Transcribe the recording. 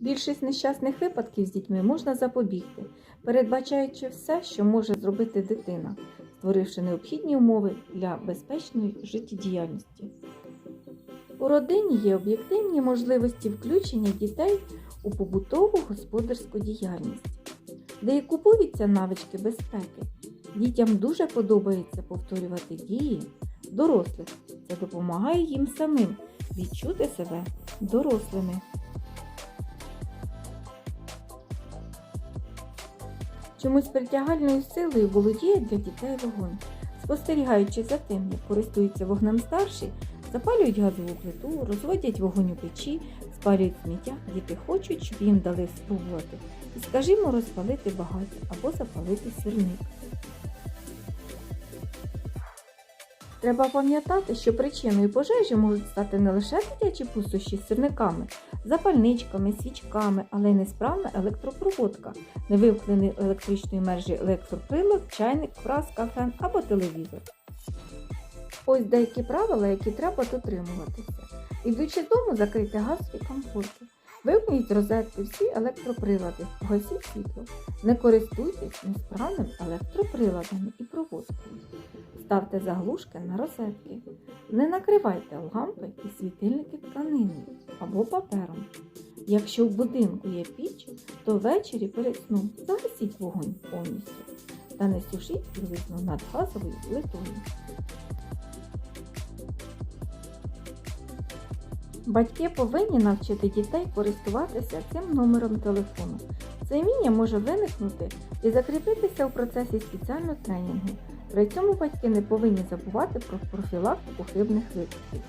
Більшість нещасних випадків з дітьми можна запобігти, передбачаючи все, що може зробити дитина, створивши необхідні умови для безпечної життєдіяльності. У родині є об'єктивні можливості включення дітей у побутову господарську діяльність, де і купуються навички безпеки. Дітям дуже подобається повторювати дії дорослих. Це допомагає їм самим відчути себе дорослими. Чомусь притягальною силою володіє для дітей вогонь. Спостерігаючи за тим, як користуються вогнем старші, запалюють газову плиту, розводять вогонь у печі, спалюють сміття, діти хочуть, щоб їм дали спробувати. І, скажімо, розпалити багаття або запалити сірник. Треба пам'ятати, що причиною пожежі можуть стати не лише дитячі пустощі з сірниками, запальничками, свічками, але й несправна електропроводка, невимкнений електричної мережі електроприлад, чайник, праска, фен або телевізор. Ось деякі правила, які треба дотримуватися. Ідучи з дому, закрийте газ і комфорти. Вимкніть розетки всі електроприлади, погасіть світло. Не користуйтесь несправними електроприладами і проводками. Ставте заглушки на розетки. Не накривайте лампи і світильники тканиною або папером. Якщо в будинку є піч, то ввечері перед сном загасіть вогонь повністю та не сушіть білизну над газовою плитою. Батьки повинні навчити дітей користуватися цим номером телефону. Це вміння може виникнути і закріпитися у процесі спеціального тренінгу. При цьому батьки не повинні забувати про профілактику хибних випадків.